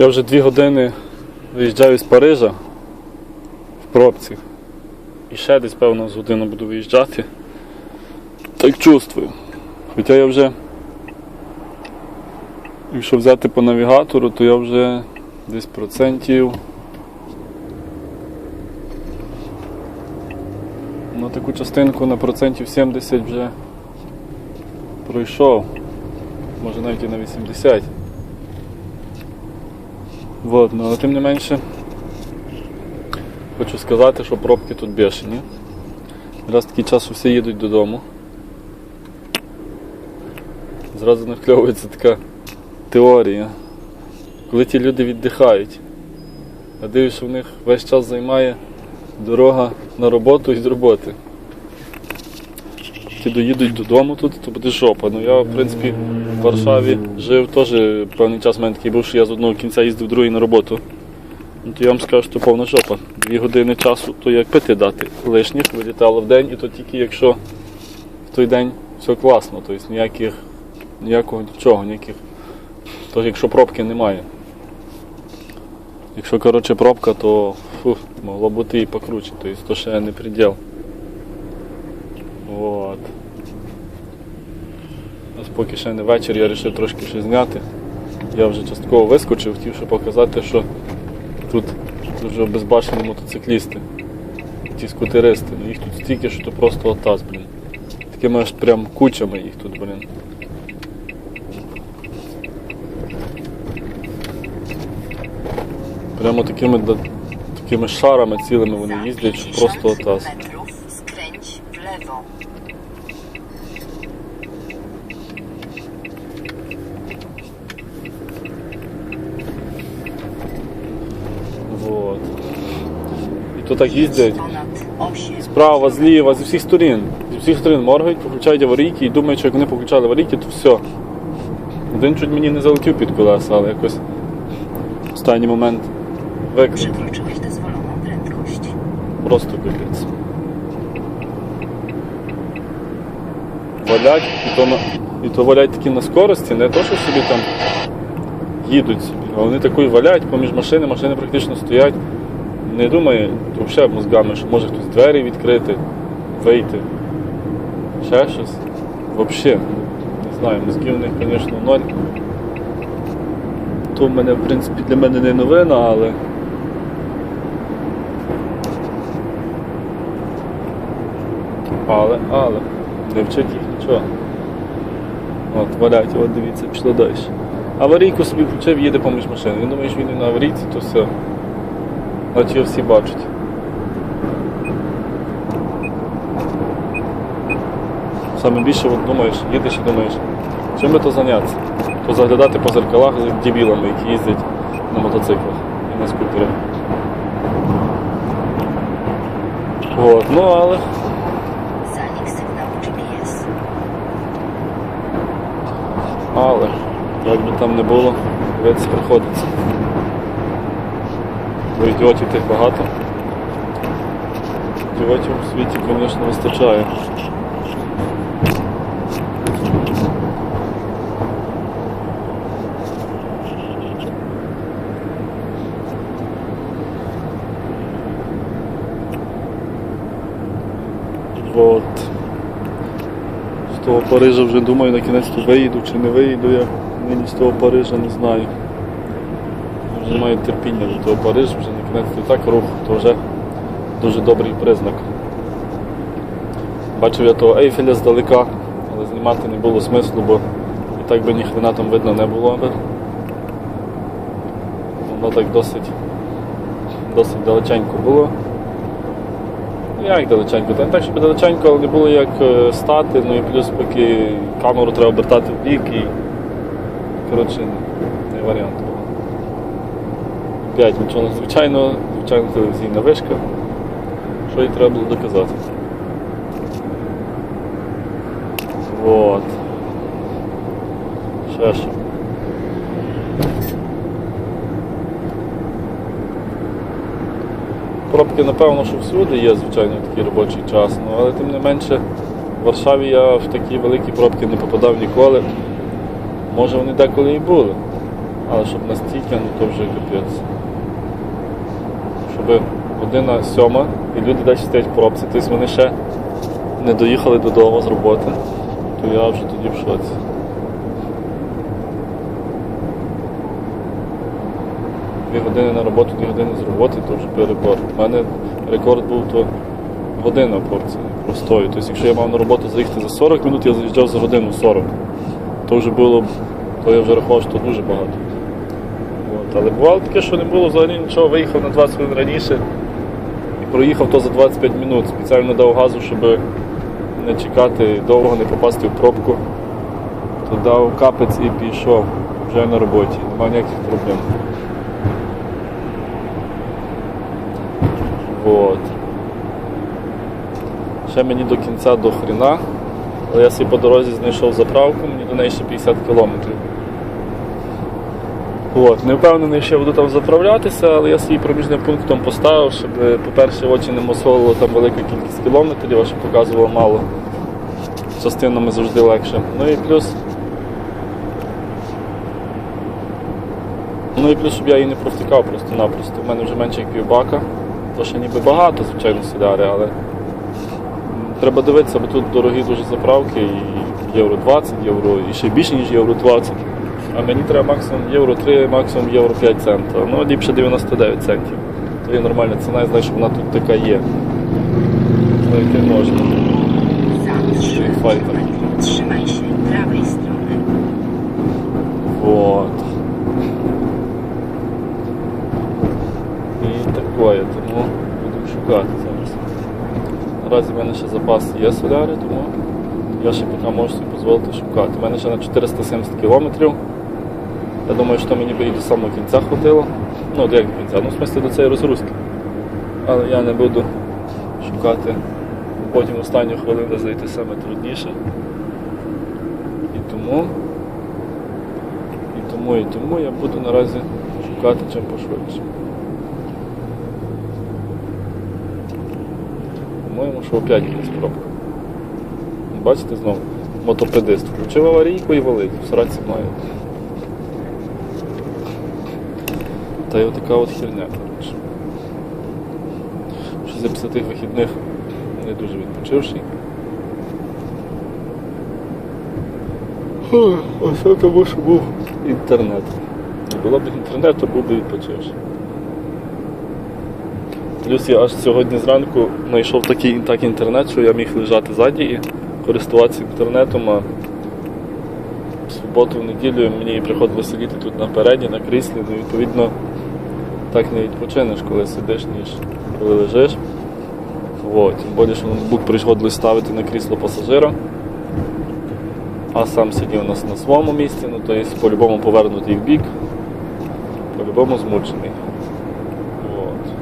Я вже дві години виїжджаю з Парижа в пробці. І ще десь, певно, з годину буду виїжджати. Так чувствую. Хоча я вже, якщо взяти по навігатору, то я вже десь процентів. На таку частинку на процентів 70 вже пройшов. Може навіть і на 80. Вот, ну, але тим не менше хочу сказати, що пробки тут бешені. Раз такий час, всі їдуть додому. Зразу накльовується така теорія. Коли ті люди віддихають, а дивишся, що в них весь час займає дорога на роботу і з роботи. Ті доїдуть додому тут, то буде жопа. Ну я, в принципі, в Варшаві жив теж певний час в мене такий був, що я з одного кінця їздив другий на роботу. Ну, то я вам скажу, що повна жопа. Дві години часу, то як пити дати лишніх, вилітало в день, і то тільки якщо в той день все класно, тобто ніяких, ніякого нічого, ніяких. То якщо пробки немає. Якщо коротше пробка, то фу, могло бути і покруче, тобто то ще не приділ. Вот. Ось поки ще не вечір, я вирішив трошки ще зняти. Я вже частково вискочив, хотів ще показати, що тут дуже безбашені мотоциклісти, ті скутеристи. Ну, їх тут стільки, що то просто атас, блін. Такими аж прям кучами їх тут, блін. Прямо такими, такими шарами цілими вони їздять, що просто атас. metrów skręć w lewo. Вот. І то так їздять. Ponad 8 Справа, зліва, зі всіх сторін. Зі всіх сторін моргають, включають аварійки і думають, що як вони включали аварійки, то все. Один чуть мені не залетів під колеса, але якось в останній момент викрив. Просто капець. Валять, і то, і то валять такі на скорості, не то, що собі там їдуть а вони такою валять поміж машини, машини практично стоять. Не думає взагалі мозгами, що може хтось двері відкрити, вийти. Ще щось. Взагалі. Не знаю, мозгів у них, звісно, ноль. То в мене, в принципі, для мене не новина, але. Але, але, не вчить їх нічого. От, валять, от дивіться, пішло далі. Аварійку собі включив, їде поміж машини. Він думає, що він на аварійці, то все. От всі бачать. Саме більше от думаєш, їдеш і думаєш, чим би то зайнятися? То заглядати по зеркалах з дебілами, які їздять на мотоциклах і на скутерах. От, ну але. Але, як би там не було, вець приходиться. Бо ідіотів тих багато. Ідіотів у світі, звісно, вистачає. Вот. З того Парижа вже думаю, на кінець виїду чи не виїду я нині з того Парижа, не знаю. Вже не маю терпіння до того Парижа, вже на кінець то так рух, то вже дуже добрий признак. Бачив я того Ейфеля здалека, але знімати не було смислу, бо і так би ніхрена там видно не було. Воно так досить, досить далеченько було. Ну, Як далеченько? Та не так, щоб далеченько, але не було як е, стати, ну і плюс поки камеру треба обертати в бік і. Коротше, не варіант був. П'ять нічого звичайно, звичайно телевізійна вишка. Що їй треба було доказати. Вот. Ще що. Пробки, напевно, що всюди є, звичайно, такий робочий час, ну, але тим не менше в Варшаві я в такі великі пробки не попадав ніколи. Може вони деколи і були. Але щоб настільки, ну то вже капець. Щоб година сьома і люди далі стоять в пробці, тобто вони ще не доїхали додому з роботи, то я вже тоді в шоці. Дві години на роботу, дві години з роботи, то вже перебор. У мене рекорд був то година в простою. Тобто, якщо я мав на роботу заїхати за 40 минут, я заїжджав за годину 40. То вже було, то я вже рахував, що дуже багато. От. Але бувало таке, що не було взагалі нічого, виїхав на 20 хвилин раніше і проїхав то за 25 минут. Спеціально дав газу, щоб не чекати довго, не попасти в пробку. То дав капець і пішов вже на роботі. Немає ніяких проблем. Вот. Ще мені до кінця до хрена, але я собі по дорозі знайшов заправку, мені до неї ще 50 кілометрів. От, не впевнений, що я буду там заправлятися, але я свій проміжним пунктом поставив, щоб, по-перше, очі не мосолило там велика кількість кілометрів, а щоб показувало мало. Частинами завжди легше. Ну і плюс. Ну і плюс, щоб я її не провтикав просто-напросто. У мене вже менше як півбака. То ще ніби багато, звичайно, соляри, але треба дивитися, бо тут дорогі дуже заправки, і євро 20, євро і ще більше, ніж євро 20. А мені треба максимум євро 3, максимум євро 5 центів. Ну, ліпше 99 центів. То є нормальна ціна, я знаю, що вона тут така є. Ну, яке можна. Za 3 Fajne. km trzymaj. Вот. І такое, тому будемо шукати зараз. Наразі в мене ще запас є соляри, тому я ще поки можу собі дозволити шукати. У мене ще на 470 кілометрів. Я думаю, що мені би і до самого кінця хватило. Ну, як до кінця, ну в смислі до цієї розгрузки. Але я не буду шукати потім останню хвилину зайти саме трудніше. І тому і тому, і тому я буду наразі шукати чим пошвидше. По-моєму, що опять якась пробка. Бачите знову? Мотопедист. Включив аварійку і валить. В сраці має. Та й отака от херня, коротше. Щось після тих вихідних не дуже відпочивший. Оце тому, що був інтернет. Не було б інтернету, був би відпочивши. Плюс я аж сьогодні зранку знайшов такий так інтернет, що я міг лежати ззаді і користуватися інтернетом, а в суботу, в неділю мені приходило сидіти тут напереді, на кріслі, ну відповідно так не відпочинеш, коли сидиш, ніж коли лежиш. Вот. Тим більше, ноутбук приходилось ставити на крісло пасажира а сам сидів у нас на своєму місці, ну то є по-любому повернутий в бік, по-любому змучений. От.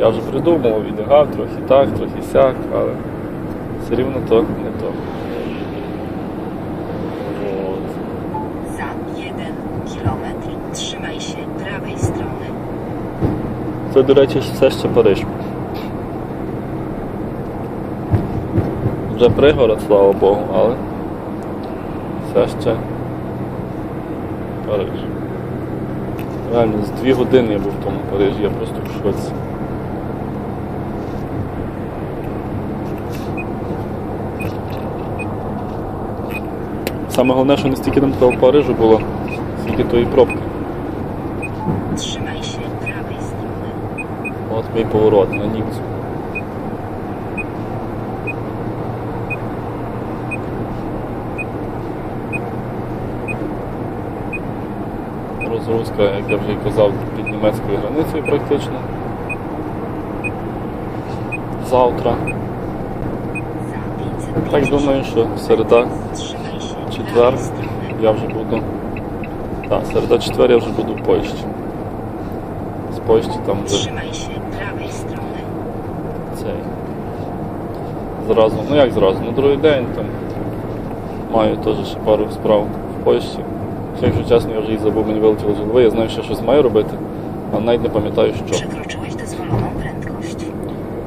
Я вже придумав, відлягав трохи так, трохи сяк, але все рівно то не то. От. Za 1 km trzymaj się prawej strony. Це, до речі, все ще Париж. Вже пригород, слава Богу, але все ще Париж. Реально, з дві години я був в тому Парижі, я просто в шоці. Саме головне, що не стільки нам того Парижу було, скільки тої пробки. Trzymaj. От мій поворот на Німцю. Розгрузка, як я вже казав, під німецькою границею практично. Завтра. Так думаю, що середа, четвер я вже буду. Так, середа четвер я вже буду в Польщі. З Польщі там вже Trzymaj się prawej strony. цей. Зразу, ну як зразу, на другий день там маю теж ще пару справ в Польщі. Ще, Якщо чесно, я вже і забув, мені вилетіло з голови, я знаю, що щось маю робити, а навіть не пам'ятаю що. Przekroczyłeś dozwoloną prędkość.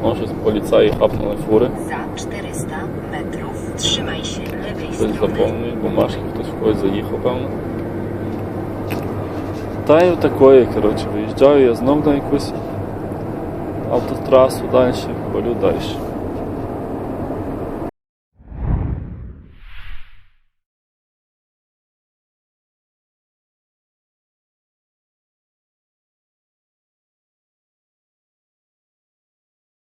Може, щось поліцаї хапнули фури, Za 400 metrów trzymaj się lewej strony. заповнюють, бумажки, хтось в когось заїхав, певно. Та й такої, коротше, виїжджаю я знов на якусь автотрасу далі, полю далі.